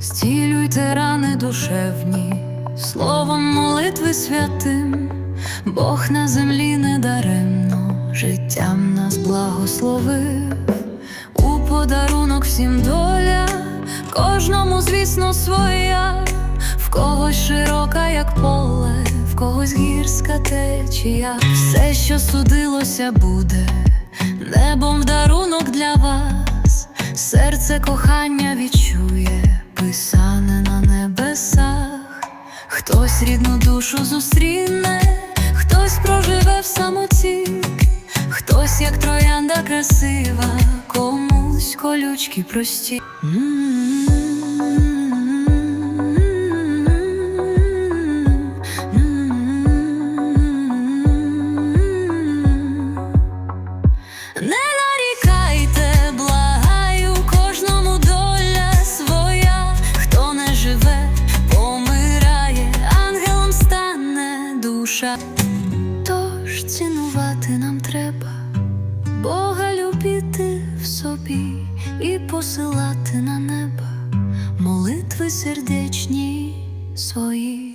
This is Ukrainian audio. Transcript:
Зцілюйте рани душевні, словом молитви святим, Бог на землі недаремно життям нас благословив. У подарунок всім доля, кожному, звісно, своя, в когось широка, як поле, в когось гірська течія. Все, що судилося, буде небом в дарунок для вас, серце кохання відчує, Хтось рідну душу зустріне, хтось проживе в самоті, хтось, як троянда красива, комусь колючки прості. Не душа. Тож цінувати нам треба, Бога любити в собі і посилати на небо молитви сердечні свої.